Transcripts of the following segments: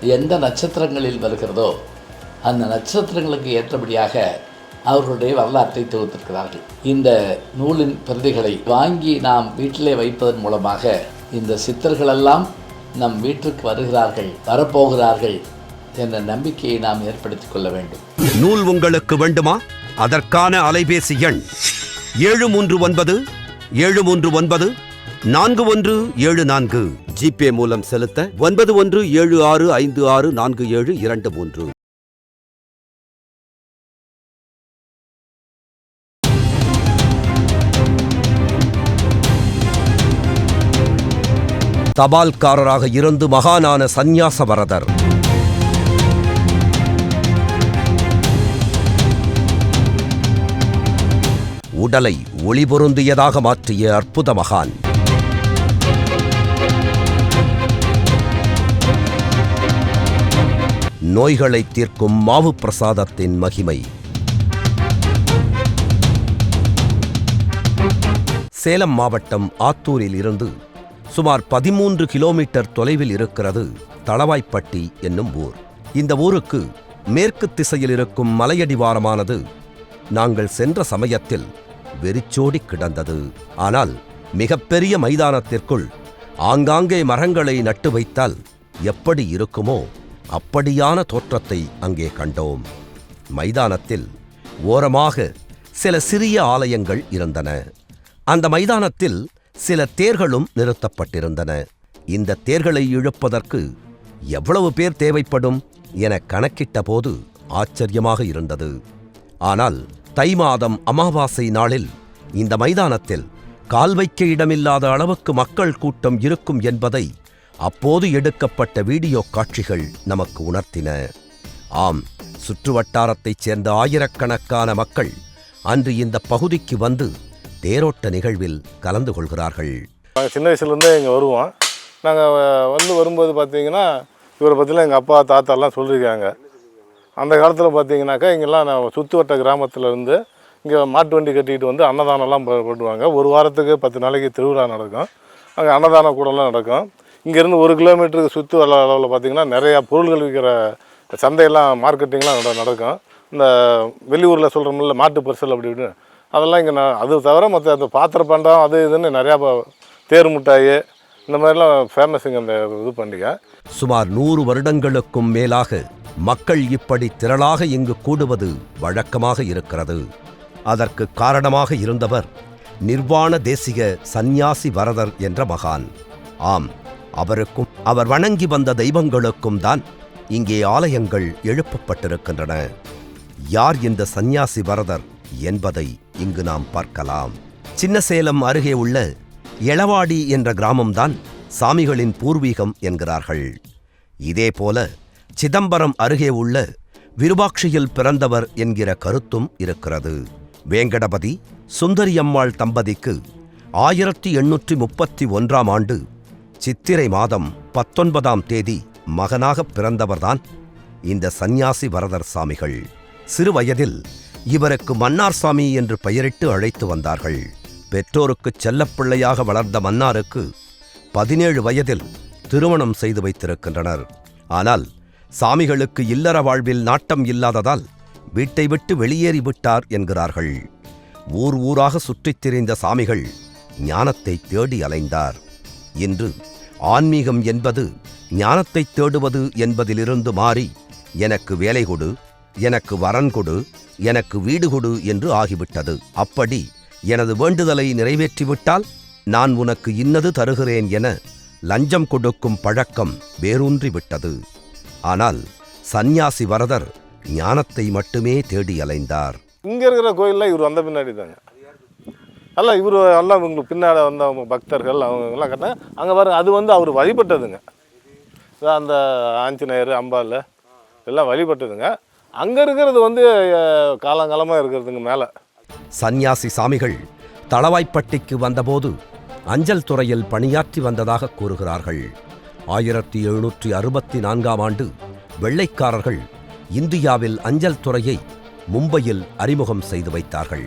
எந்த நட்சத்திரங்களில் வருகிறதோ அந்த நட்சத்திரங்களுக்கு ஏற்றபடியாக அவர்களுடைய வரலாற்றை தொகுத்திருக்கிறார்கள். இந்த நூலின் பிரதிகளை வாங்கி நாம் வீட்டிலே வைப்பதன் மூலமாக இந்த சித்தர்களெல்லாம் நம் வீட்டிற்கு வருகிறார்கள் வரப்போகிறார்கள் என்ற நம்பிக்கையை நாம் ஏற்படுத்திக் கொள்ள வேண்டும். நூல் உங்களுக்கு வேண்டுமா? அதற்கான அலைபேசி எண் ஏழு மூன்று ஒன்பது ஏழு மூன்று ஒன்பது நான்கு ஒன்று ஏழு நான்கு. ஜிபே மூலம் செலுத்த ஒன்பது ஒன்று ஏழு ஆறு ஐந்து ஆறு நான்கு ஏழு இரண்டு மூன்று. தபால்காரராக இருந்து மகானான சந்நியாச வரதர் உடலை ஒளிபொருந்தியதாக மாற்றிய அற்புத மகான். நோய்களை தீர்க்கும் மாவு பிரசாதத்தின் மகிமை. சேலம் மாவட்டம் ஆத்தூரில் இருந்து சுமார் பதிமூன்று கிலோமீட்டர் தொலைவில் இருக்கிறது தளவாய்ப்பட்டி என்னும் ஊர். இந்த ஊருக்கு மேற்கு திசையில் இருக்கும் மலையடிவாரமானது நாங்கள் சென்ற சமயத்தில் வெறிச்சோடி கிடந்தது. ஆனால் மிகப்பெரிய மைதானத்திற்குள் ஆங்காங்கே மரங்களை நட்டு வைத்தால் எப்படி இருக்குமோ அப்படியான தோற்றத்தை அங்கே கண்டோம். மைதானத்தில் ஓரமாக சில சிறிய ஆலயங்கள் இருந்தன. அந்த மைதானத்தில் சில தேர்களும் நிறுத்தப்பட்டிருந்தன. இந்த தேர்களை இழுப்பதற்கு எவ்வளவு பேர் தேவைப்படும் என கணக்கிட்ட போது ஆச்சரியமாக இருந்தது. ஆனால் தை மாதம் அமாவாசை நாளில் இந்த மைதானத்தில் கால் வைக்க இடமில்லாத அளவுக்கு மக்கள் கூட்டம் இருக்கும் என்பதை அப்போது எடுக்கப்பட்ட வீடியோ காட்சிகள் நமக்கு உணர்த்தின. ஆம் சுற்றுவட்டாரத்தைச் சேர்ந்த ஆயிரக்கணக்கான மக்கள் அன்று இந்த பகுதிக்கு வந்து தேரோட்ட நிகழ்வில் கலந்து கொள்கிறார்கள். நாங்கள் சின்ன வயசுலேருந்தே இங்கே வருவோம். நாங்கள் வந்து வரும்போது பார்த்தீங்கன்னா இவரை பற்றிலாம் எங்கள் அப்பா தாத்தாலாம் சொல்லியிருக்காங்க. அந்த காலத்தில் பார்த்தீங்கன்னாக்கா இங்கெல்லாம் நான் சுற்றுவட்ட கிராமத்தில் இருந்து இங்கே மாட்டு வண்டி கட்டிக்கிட்டு வந்து அன்னதானம்லாம் போடுவாங்க ஒரு வாரத்துக்கு பத்து நாளைக்கு திருவிழா நடக்கும். அங்கே அன்னதான கூடலாம் நடக்கும். இங்கேருந்து ஒரு கிலோமீட்டருக்கு சுற்று வர அளவில் பார்த்தீங்கன்னா நிறையா பொருள்கள் விற்கிற சந்தையெல்லாம் மார்க்கெட்டிங்லாம் நடக்கும். இந்த வெளியூரில் சொல்கிறோம்ல மாட்டு பரிசல் அப்படி இப்படின்னு. அதெல்லாம் இங்கே நான் அது தவிர மற்ற அந்த பாத்திர பண்டம் அது இதுன்னு நிறையா தேர் மிட்டாயி இந்த மாதிரிலாம் ஃபேமஸுங்க அந்த இது பண்டிகை. சுமார் நூறு வருடங்களுக்கும் மேலாக மக்கள் இப்படி திரளாக இங்கு கூடுவது வழக்கமாக இருக்கிறது. அதற்கு காரணமாக இருந்தவர் நிர்வாண தேசிக சந்நியாசி வரதர் என்ற மகான். ஆம் அவருக்கும் அவர் வணங்கி வந்த தெய்வங்களுக்கும் தான் இங்கே ஆலயங்கள் எழுப்பப்பட்டிருக்கின்றன. யார் இந்த சந்நியாசி வரதர் என்பதை இங்கு நாம் பார்க்கலாம். சின்னசேலம் அருகே உள்ள எளவாடி என்ற கிராமம்தான் சாமிகளின் பூர்வீகம் என்கிறார்கள். இதேபோல சிதம்பரம் அருகே உள்ள விருபாட்சியில் பிறந்தவர் என்கிற கருத்தும் இருக்கிறது. வேங்கடபதி சுந்தரியம்மாள் தம்பதிக்கு ஆயிரத்தி எண்ணூற்றி முப்பத்தி ஒன்றாம் ஆண்டு சித்திரை மாதம் பத்தொன்பதாம் தேதி மகனாகப் பிறந்தவர்தான் இந்த சந்நியாசி வரதர் சாமிகள். சிறுவயதில் இவருக்கு மன்னார் சாமி என்று பெயரிட்டு அழைத்து வந்தார்கள். பெற்றோருக்குச் செல்லப்பிள்ளையாக வளர்ந்த மன்னாருக்கு பதினேழு வயதில் திருமணம் செய்து வைத்திருக்கின்றனர். ஆனால் சாமிகளுக்கு இல்லற வாழ்வில் நாட்டம் இல்லாததால் வீட்டை விட்டு வெளியேறிவிட்டார் என்கிறார்கள். ஊர் ஊராக சுற்றித் திரிந்த சாமிகள் ஞானத்தை தேடி அலைந்தார். இன்று ஆன்மீகம் என்பது ஞானத்தை தேடுவது என்பதிலிருந்து மாறி எனக்கு வேலை கொடு எனக்கு வரன் கொடு எனக்கு வீடு கொடு என்று ஆகிவிட்டது. அப்படி எனது வேண்டுதலை நிறைவேற்றிவிட்டால் நான் உனக்கு இன்னது தருகிறேன் என லஞ்சம் கொடுக்கும் பழக்கம் வேரூன்றிவிட்டது. ஆனால் சந்நியாசி வரதர் ஞானத்தை மட்டுமே தேடி அலைந்தார். இங்கே இருக்கிற கோயிலில் இவர் வந்த பின்னாடி தாங்க அல்ல இவர் எல்லாம் இவங்களுக்கு பின்னாடி வந்தவங்க பக்தர்கள் அவங்க எல்லாம் கட்டினா அங்கே பாருங்க அது வந்து அவர் வழிபட்டதுங்க. அந்த ஆஞ்சநேயர் அம்பாள் எல்லாம் வழிபட்டதுங்க. அங்கே இருக்கிறது வந்து காலங்காலமாக இருக்கிறதுங்க மேலே. சந்நியாசி சாமிகள் தளவாய்ப்பட்டிக்கு வந்தபோது அஞ்சல் துறையில் பணியாற்றி வந்ததாக கூறுகிறார்கள். ஆயிரத்தி எழுநூற்றி அறுபத்தி நான்காம் ஆண்டு வெள்ளைக்காரர்கள் இந்தியாவில் அஞ்சல் துறையை மும்பையில் அறிமுகம் செய்து வைத்தார்கள்.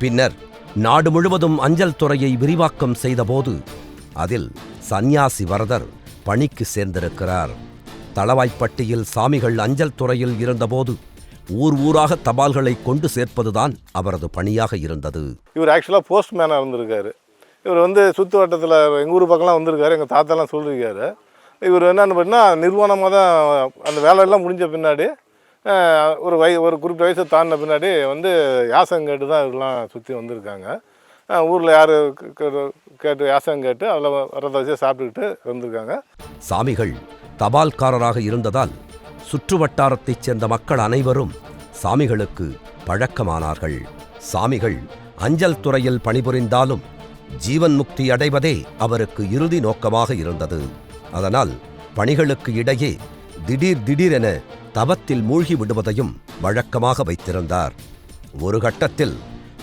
பின்னர் நாடு முழுவதும் அஞ்சல் துறையை விரிவாக்கம் செய்தபோது அதில் சந்நியாசி வரதர் பணிக்கு சேர்ந்திருக்கிறார். தளவாய்ப்பட்டியில் சாமிகள் அஞ்சல் துறையில் இருந்தபோது ஊர் ஊராக தபால்களை கொண்டு சேர்ப்பதுதான் அவரது பணியாக இருந்தது. இவர் ஆக்சுவலாக போஸ்ட்மேனாக இருந்திருக்காரு. இவர் வந்து சுற்று வட்டத்தில் எங்கள் ஊர் பக்கம்லாம் வந்திருக்காரு எங்கள் தாத்தாலாம் சொல்லியிருக்காரு இவர் என்னென்னு பார்த்தீங்கன்னா நிர்வாணமாக தான் அந்த வேலையெல்லாம் முடிஞ்ச பின்னாடி ஒரு வய ஒரு குறிப்பிட்ட வயசை தாண்டின பின்னாடி வந்து யாசகம் கேட்டு தான் இதெல்லாம் சுற்றி வந்திருக்காங்க. ஊரில் யார் கேட்டு யாசகம் கேட்டு அதில் வரதை வச்சு சாப்பிட்டுக்கிட்டு வந்திருக்காங்க. சாமிகள் தபால்காரராக இருந்ததால் சுற்று வட்டாரத்தைச் சேர்ந்த மக்கள் அனைவரும் சாமிகளுக்கு பழக்கமானார்கள். சாமிகள் அஞ்சல் துறையில் பணிபுரிந்தாலும் ஜீவன் முக்தி அடைவதே அவருக்கு இறுதி நோக்கமாக இருந்தது. அதனால் பணிகளுக்கு இடையே திடீர் திடீரென தவத்தில் மூழ்கி விடுவதையும் வழக்கமாக வைத்திருந்தார். ஒரு கட்டத்தில்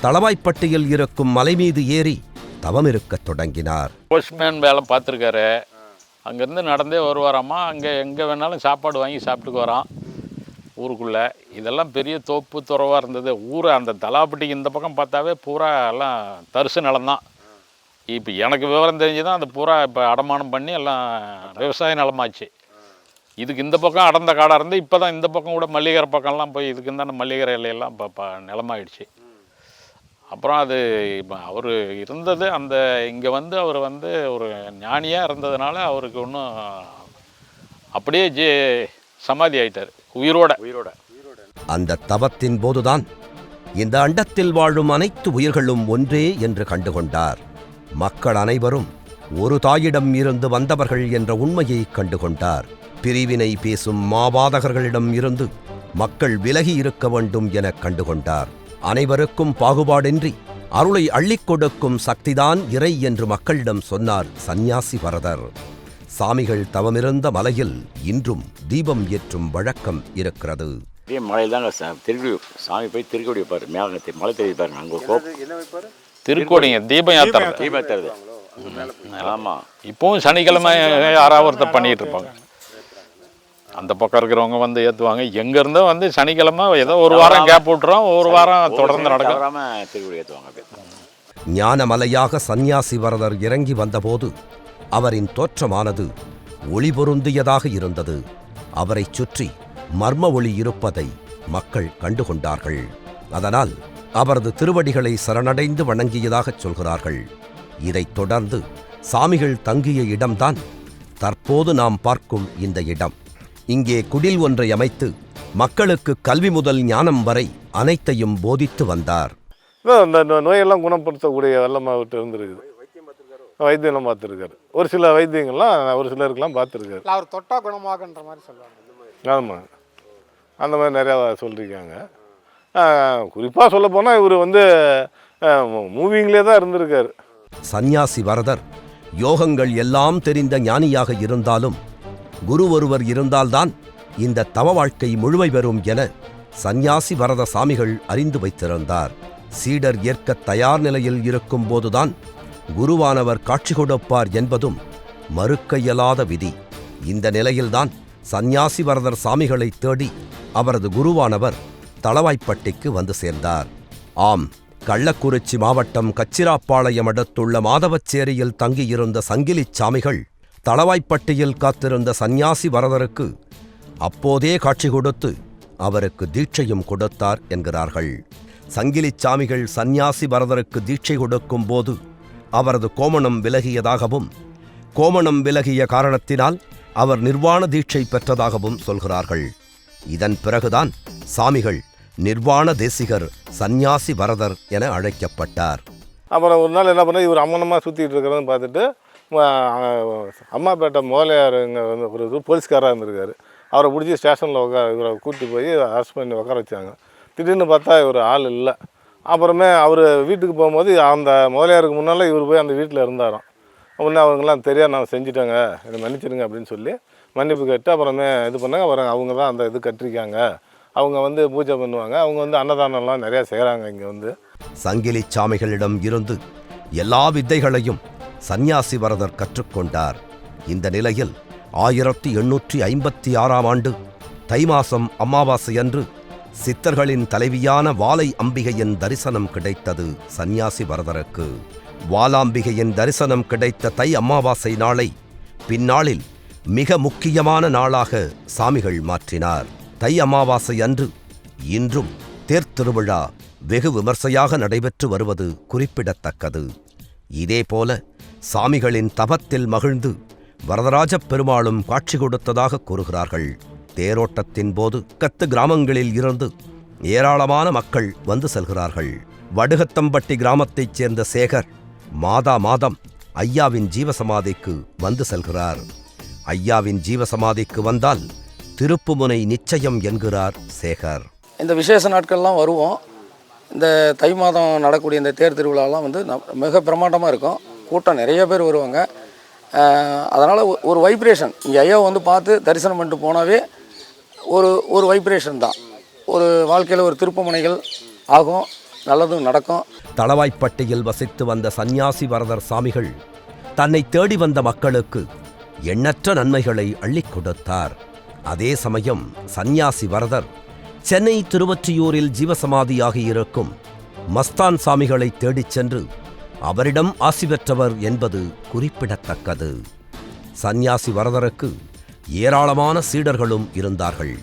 தளவாய்ப்பட்டியில் இருக்கும் மலை மீது ஏறி தவமிருக்கத் தொடங்கினார். போஸ்ட்மேன் வேலை பார்த்துருக்காரு. அங்கேருந்து நடந்தே வருவாராம்மா அங்கே எங்கே வேணாலும் சாப்பாடு வாங்கி சாப்பிட்டுக்கு வரான். ஊருக்குள்ளே. இதெல்லாம் பெரிய தோப்பு துறவாக இருந்தது. ஊர் அந்த தலாப்பட்டி இந்த பக்கம் பார்த்தாவே பூரா எல்லாம் தரிசு நிலம்தான். இப்போ எனக்கு விவரம் தெரிஞ்சு தான் அந்த பூரா இப்போ அடமானம் பண்ணி எல்லாம் விவசாய நிலமாச்சு. இதுக்கு இந்த பக்கம் அடர்ந்த காடாக இருந்து இப்போ தான் இந்த பக்கம் கூட மல்லிகரை பக்கம்லாம் போய் இதுக்கு இந்த மல்லிகரை இலையெல்லாம் இப்போ ப நிலமாயிடுச்சு. அப்புறம் அது இப்போ அவர் இருந்தது அந்த இங்கே வந்து அவர் வந்து ஒரு ஞானியாக இருந்ததுனால அவருக்கு ஒன்றும் அப்படியே ஜே சமாதி ஆயிட்டார் உயிரோட. உயிரோட. அந்த தவத்தின் போதுதான் இந்த அண்டத்தில் வாழும் அனைத்து உயிர்களும் ஒன்றே என்று கண்டுகொண்டார். மக்கள் அனைவரும் ஒரு தாயிடம் இருந்து வந்தவர்கள் என்ற உண்மையை கண்டுகொண்டார். பிரிவினை பேசும் மாபாதகர்களிடம் இருந்து மக்கள் விலகி இருக்க வேண்டும் என கண்டுகொண்டார். அனைவருக்கும் பாகுபாடின்றி அருளை அள்ளிக் கொடுக்கும் சக்திதான் இறை என்று மக்களிடம் சொன்னார் சந்நியாசி வரதர் சாமிகள் தவமிருந்த மலையில் இன்றும் தீபம் ஏற்றும் வழக்கம் இருக்கிறது. இதே மலையில் தாங்க சா திருக்குடி சாமி போய் திருக்குடி வைப்பார் மேலே மலை தெரிவி பாருங்க அங்கே திருக்கோடிங்க தீபம் ஏற்றுறது தீபம் தருது ஆமாம் இப்போவும் சனிக்கிழமை யாராவது ஒருத்தர் பண்ணிகிட்டு இருப்பாங்க. அந்த பக்கம் இருக்கிறவங்க வந்து ஏற்றுவாங்க எங்கேருந்தோ வந்து சனிக்கிழமை ஏதோ ஒரு வாரம் கேப் விட்டுறோம். ஒரு வாரம் தொடர்ந்து நடக்கும். ஏற்றுவாங்க ஞானமலையாக சந்நியாசி வரதர் இறங்கி வந்தபோது அவரின் தோற்றமானது ஒளி பொருந்தியதாக இருந்தது. அவரைச் சுற்றி மர்ம ஒளி இருப்பதை மக்கள் கண்டுகொண்டார்கள். அதனால் அவரது திருவடிகளை சரணடைந்து வணங்கியதாகச் சொல்கிறார்கள். இதைத் தொடர்ந்து சாமிகள் தங்கிய இடம்தான் தற்போது நாம் பார்க்கும் இந்த இடம். இங்கே குடில் ஒன்றை அமைத்து மக்களுக்கு கல்வி முதல் ஞானம் வரை அனைத்தையும் போதித்து வந்தார். இந்த நோ- நோயெல்லாம் குணப்படுத்தக்கூடிய வல்லமாக விட்டு இருந்திருக்குது. வைத்தியம்லாம் பார்த்துருக்காரு. ஒரு சில வைத்தியங்கள்லாம் ஒரு சிலருக்கெல்லாம் பார்த்துருக்காரு. அவர் தொட்டா குணமாகன்ற மாதிரி சொல்லுவாங்க. ஆமாம் அந்த மாதிரி நிறையா சொல்லியிருக்காங்க. குறிப்பாக சொல்ல போனால் இவர் வந்து மூவிங்லேயே தான் இருந்திருக்காரு. சந்நியாசி வரதர் யோகங்கள் எல்லாம் தெரிந்த ஞானியாக இருந்தாலும் குரு ஒருவர் இருந்தால்தான் இந்த தவ வாழ்க்கை முழுமை பெறும் என சந்நியாசி வரத சாமிகள் அறிந்து வைத்திருந்தார். சீடர் ஏற்க தயார் நிலையில் இருக்கும் போதுதான் குருவானவர் காட்சி கொடுப்பார் என்பதும் மறுக்க இயலாத விதி. இந்த நிலையில்தான் சந்நியாசி வரதர் சாமிகளை தேடி அவரது குருவானவர் தளவாய்ப்பட்டிக்கு வந்து சேர்ந்தார். ஆம் கள்ளக்குறிச்சி மாவட்டம் கச்சிராப்பாளையம் அடுத்துள்ள மாதவச்சேரியில் தங்கியிருந்த சங்கிலிச் சாமிகள் தளவாய்ப்பட்டியில் காத்திருந்த சந்நியாசி வரதருக்கு அப்போதே காட்சி கொடுத்து அவருக்கு தீட்சையும் கொடுத்தார் என்கிறார்கள். சங்கிலிச் சாமிகள் சந்நியாசி வரதருக்கு தீட்சை கொடுக்கும் போது அவரது கோமணம் விலகியதாகவும் கோமணம் விலகிய காரணத்தினால் அவர் நிர்வாண தீட்சை பெற்றதாகவும் சொல்கிறார்கள். இதன் பிறகுதான் சாமிகள் நிர்வாண தேசிகர் சந்நியாசி வரதர் என அழைக்கப்பட்டார். அப்புறம் ஒரு நாள் என்ன பண்ண இவர் அம்மனமாக சுற்றிட்டு இருக்கிறதுன்னு பார்த்துட்டு அம்மாப்பேட்டை முதலியார் இங்கே வந்து ஒரு இது போலீஸ்காராக இருந்திருக்காரு. அவரை பிடிச்சி ஸ்டேஷனில் உட்கார இவரை கூட்டி போய் அரெஸ்ட் பண்ணி உட்கார வச்சாங்க. திடீர்னு பார்த்தா இவர் ஆள் இல்லை. அப்புறமே அவர் வீட்டுக்கு போகும்போது அந்த முதலியாருக்கு முன்னால் இவர் போய் அந்த வீட்டில் இருந்தாராம். உடனே அவங்களாம் தெரியா நான் செஞ்சுட்டேங்க. என்னை மன்னிச்சிடுங்க அப்படின்னு சொல்லி மன்னிப்பு கேட்டு அப்புறமே இது பண்ணாங்க. அப்புறம் அவங்க தான் அந்த இது கட்டிருக்காங்க அவங்க வந்து பூஜை பண்ணுவாங்க. அவங்க வந்து அன்னதானம்லாம் நிறையா செய்கிறாங்க இங்கே வந்து. சங்கிலி சாமிகளிடம் இருந்து எல்லா வித்தைகளையும் சந்நியாசி வரதர் கற்றுக்கொண்டார். இந்த நிலையில் ஆயிரத்தி எண்ணூற்றி ஐம்பத்தி ஆறாம் ஆண்டு தை மாசம் அமாவாசை அன்று சித்தர்களின் தலைவியான வாலை அம்பிகையின் தரிசனம் கிடைத்தது சந்நியாசி வரதருக்கு வாலாம்பிகையின் தரிசனம் கிடைத்த தை அமாவாசை நாளை பின்னாளில் மிக முக்கியமான நாளாக சாமிகள் மாற்றினார். தை அமாவாசை அன்று இன்றும் தேர்த்திருவிழா வெகு விமர்சையாக நடைபெற்று வருவது குறிப்பிடத்தக்கது. இதேபோல சாமிகளின் தபத்தில் மகிழ்ந்து வரதராஜப் பெருமாளும் காட்சி கொடுத்ததாக கூறுகிறார்கள். தேரோட்டத்தின் போது கத்து கிராமங்களில் இருந்து ஏராளமான மக்கள் வந்து செல்கிறார்கள். வடுகத்தம்பட்டி கிராமத்தைச் சேர்ந்த சேகர் மாதா மாதம் ஐயாவின் ஜீவசமாதிக்கு வந்து செல்கிறார். ஐயாவின் ஜீவசமாதிக்கு வந்தால் திருப்புமுனை நிச்சயம் என்கிறார் சேகர். இந்த விசேஷ நாட்கள்லாம் வருவோம். இந்த தை மாதம் நடக்கக்கூடிய இந்த தேர் திருவிழாலாம் வந்து மிக பிரமாண்டமாக இருக்கும். கூட்டம் நிறைய பேர் வருவாங்க. அதனால் ஒரு வைப்ரேஷன் இங்கே ஐயா வந்து பார்த்து தரிசனம் பண்ணிட்டு போனாவே ஒரு ஒரு வைப்ரேஷன் தான். ஒரு வாழ்க்கையில் ஒரு திருப்புமுனைகள் ஆகும் நல்லதும் நடக்கும். தளவாய்ப்பட்டியில் வசித்து வந்த சந்நியாசி வரதர் சாமிகள் தன்னை தேடி வந்த மக்களுக்கு எண்ணற்ற நன்மைகளை அள்ளிக் கொடுத்தார். அதே சமயம் சந்நியாசி வரதர் சென்னை திருவொற்றியூரில் ஜீவசமாதியாகி இருக்கும் மஸ்தான் சாமிகளை தேடிச் சென்று அவரிடம் ஆசி பெற்றவர் என்பது குறிப்பிடத்தக்கது. சந்நியாசி வரதருக்கு ஏராளமான சீடர்களும் இருந்தார்கள்.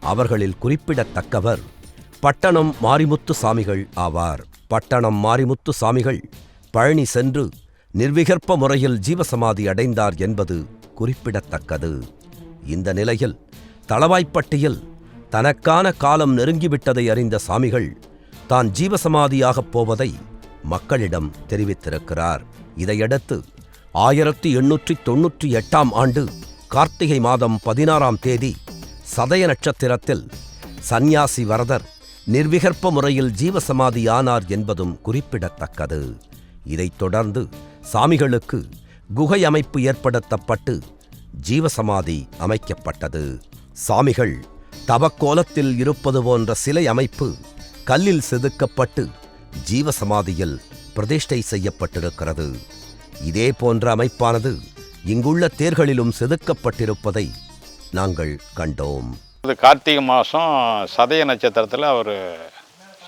அவர்களில் குறிப்பிடத்தக்கவர் பட்டணம் மாரிமுத்து சாமிகள் ஆவார். பட்டணம் மாரிமுத்து சாமிகள் பழனி சென்று நிர்விகற்ப முறையில் ஜீவசமாதி அடைந்தார் என்பது குறிப்பிடத்தக்கது. இந்த நிலையில் தளவாய்ப்பட்டியில் தனக்கான காலம் நெருங்கிவிட்டதை அறிந்த சாமிகள் தான் ஜீவசமாதியாகப் போவதை மக்களிடம் தெரிவித்திருக்கிறார். இதையடுத்து ஆயிரத்தி எண்ணூற்றி தொன்னூற்றி எட்டாம் ஆண்டு கார்த்திகை மாதம் பதினாறாம் தேதி சதய நட்சத்திரத்தில் சந்நியாசி வரதர் நிர்விகற்ப முறையில் ஜீவசமாதியானார் என்பதும் குறிப்பிடத்தக்கது. இதைத் தொடர்ந்து சாமிகளுக்கு குகை அமைப்பு ஏற்படுத்தப்பட்டு ஜீவசமாதி அமைக்கப்பட்டது. சாமிகள் தவக்கோலத்தில் இருப்பது போன்ற சிலை அமைப்பு கல்லில் செதுக்கப்பட்டு ஜீவசமாதியில் பிரதிஷ்டை செய்யப்பட்டிருக்கிறது. இதே போன்ற அமைப்பானது இங்குள்ள தேர்களிலும் செதுக்கப்பட்டிருப்பதை நாங்கள் கண்டோம். அது கார்த்திகை மாதம் சதய நட்சத்திரத்தில் அவர்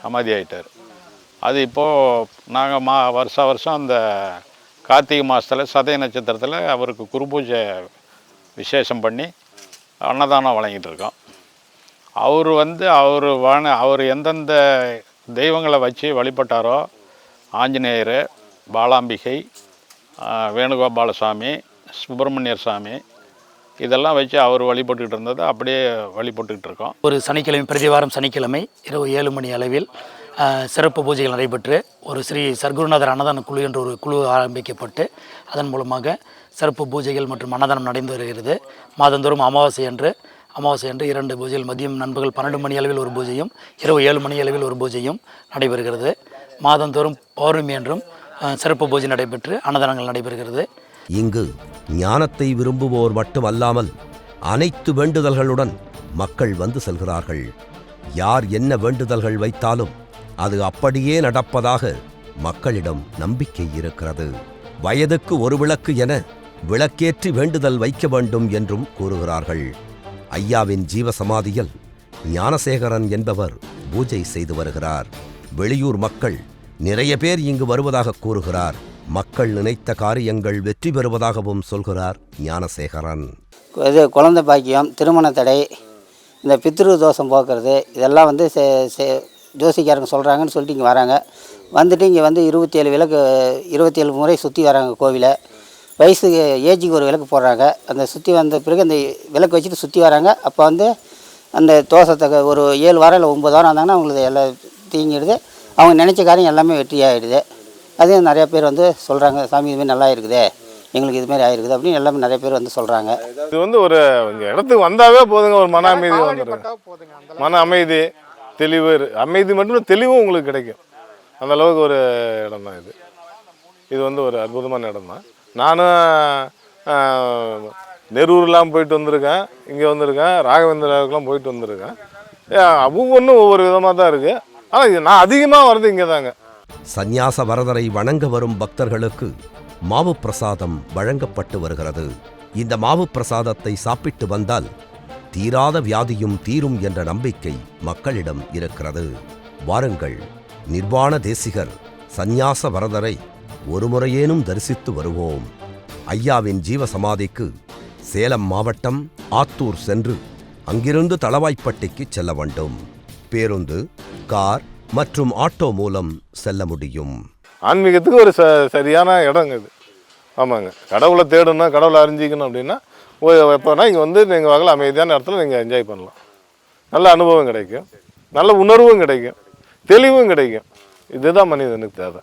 சமாதி ஆயிட்டார். அது இப்போது நாங்கள் மா வருஷா வருஷம் அந்த கார்த்திகை மாதத்தில் சதய நட்சத்திரத்தில் அவருக்கு குருபூஜை விசேஷம் பண்ணி அன்னதானம் வழங்கிட்டு இருக்கோம். அவர் வந்து அவர் வாண அவர் எந்தெந்த தெய்வங்களை வச்சு வழிபட்டாரோ ஆஞ்சநேயர் பாலாம்பிகை வேணுகோபால சாமி சுப்பிரமணியர் சாமி இதெல்லாம் வச்சு அவர் வழிபட்டுக்கிட்டு இருந்தது அப்படியே வழிபட்டுக்கிட்டு இருக்கோம். ஒரு சனிக்கிழமை பிரதி வாரம் சனிக்கிழமை இரவு ஏழு மணி அளவில் சிறப்பு பூஜைகள் நடைபெற்று ஒரு ஸ்ரீ சர்க்குருநாதர் அன்னதான குழு என்ற ஒரு குழு ஆரம்பிக்கப்பட்டு அதன் மூலமாக சிறப்பு பூஜைகள் மற்றும் அன்னதானம் நடந்து வருகிறது. மாதந்தோறும் அமாவாசை அன்று அமாவாசை அன்று இரண்டு பூஜைகள் மதியம் நண்பகல் பன்னெண்டு மணி அளவில் ஒரு பூஜையும் இரவு ஏழு மணி அளவில் ஒரு பூஜையும் நடைபெறுகிறது. மாதந்தோறும் பௌர்ணமி என்றும் சிறப்பு பூஜை நடைபெற்று அன்னதானங்கள் நடைபெறுகிறது. இங்கு ஞானத்தை விரும்புவோர் மட்டுமல்லாமல் அனைத்து வேண்டுதல்களுடன் மக்கள் வந்து செல்கிறார்கள். யார் என்ன வேண்டுதல்கள் வைத்தாலும் அது அப்படியே நடப்பதாக மக்களிடம் நம்பிக்கை இருக்கிறது. வயதுக்கு ஒரு விளக்கு என விளக்கேற்றி வேண்டுதல் வைக்க வேண்டும் என்றும் கூறுகிறார்கள். ஐயாவின் ஜீவசமாதியில் ஞானசேகரன் என்பவர் பூஜை செய்து வருகிறார். வெளியூர் மக்கள் நிறைய பேர் இங்கு வருவதாக கூறுகிறார். மக்கள் நினைத்த காரியங்கள் வெற்றி பெறுவதாகவும் சொல்கிறார் ஞானசேகரன். இது குழந்தை பாக்கியம் திருமண தடை இந்த பித்ரு தோஷம் போக்குறது இதெல்லாம் வந்து ஜோசிக்காரங்க சொல்கிறாங்கன்னு சொல்லிட்டு இங்கே வராங்க. வந்துட்டு இங்கே வந்து இருபத்தி ஏழு விளக்கு இருபத்தி ஏழு முறை சுற்றி வராங்க கோவிலை. வயசு ஏஜுக்கு ஒரு விளக்கு போடுறாங்க. அந்த சுற்றி வந்த பிறகு அந்த விளக்கு வச்சுட்டு சுற்றி வராங்க. அப்போ வந்து அந்த தோஷத்தை ஒரு ஏழு வாரம் இல்லை ஒம்பது வாரம் வந்தாங்கன்னா அவங்களுக்கு எல்லாம் தீங்கிடுது. அவங்க நினச்ச காரியம் எல்லாமே வெற்றி ஆகிடுது அதையும் நிறையா பேர் வந்து சொல்கிறாங்க சாமி இதுமாரி நல்லா இருக்குது. எங்களுக்கு இதுமாரி ஆயிருக்குது. அப்படின்னு எல்லாமே நிறைய பேர் வந்து சொல்கிறாங்க இது வந்து ஒரு இடத்துக்கு வந்தாவே போதுங்க. ஒரு மன அமைதி வந்துடும் பட்டா போதுங்க அந்த மன அமைதி தெளிவு அமைதி மட்டும் தெளிவும் உங்களுக்கு கிடைக்கும். அந்த அளவுக்கு ஒரு இடம் தான் இது. இது வந்து ஒரு அற்புதமான இடம் தான் நானும் நெரூர்லாம் போயிட்டு வந்திருக்கேன். இங்கே வந்திருக்கேன். ராகவேந்திராவுக்குலாம் போயிட்டு வந்திருக்கேன். ஒவ்வொன்றும் ஒவ்வொரு விதமாக தான் இருக்குது ஆனால் நான் அதிகமாக வர்றது இங்கே தாங்க. சந்நியாச வரதரை வணங்க வரும் பக்தர்களுக்கு மாவு பிரசாதம் வழங்கப்பட்டு வருகிறது. இந்த மாவு பிரசாதத்தை சாப்பிட்டு வந்தால் தீராத வியாதியும் தீரும் என்ற நம்பிக்கை மக்களிடம் இருக்கிறது. வாருங்கள் நிர்வாண தேசிகர் சந்நியாச வரதரை ஒருமுறையேனும் தரிசித்து வருவோம். ஐயாவின் ஜீவ சமாதிக்கு சேலம் மாவட்டம் ஆத்தூர் சென்று அங்கிருந்து தளவாய்ப்பட்டிக்கு செல்ல வேண்டும். பேருந்து கார் மற்றும் ஆட்டோ மூலம் செல்ல முடியும். ஆன்மீகத்துக்கு ஒரு ச சரியான இடங்க இது. ஆமாங்க. கடவுளை தேடணும் கடவுளை அறிஞ்சிக்கணும் அப்படின்னா எப்போனா இங்கே வந்து நீங்கள் வகையில் அமைதியான இடத்துல நீங்கள் என்ஜாய் பண்ணலாம். நல்ல அனுபவம் கிடைக்கும். நல்ல உணர்வும் கிடைக்கும். தெளிவும் கிடைக்கும். இதுதான் மனிதனுக்கு தேவை.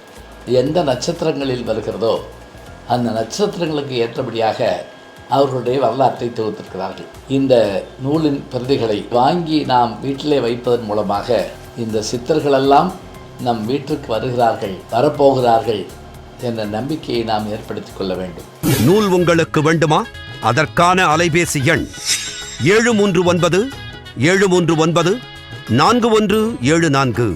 எந்த நட்சத்திரங்களில் வருகிறதோ அந்த நட்சத்திரங்களுக்கு ஏற்றபடியாக அவர்களுடைய வரலாற்றை தொகுத்திருக்கிறார்கள். இந்த நூலின் பிரதிகளை வாங்கி நாம் வீட்டிலே வைப்பதன் மூலமாக இந்த சித்தர்களெல்லாம் நம் வீட்டிற்கு வருகிறார்கள் வரப்போகிறார்கள் என்ற நம்பிக்கையை நாம் ஏற்படுத்திக் கொள்ள வேண்டும். நூல் உங்களுக்கு வேண்டுமா? அதற்கான அலைபேசி எண் ஏழு மூன்று ஒன்பது ஏழு மூன்று ஒன்பது நான்கு ஒன்று ஏழு நான்கு.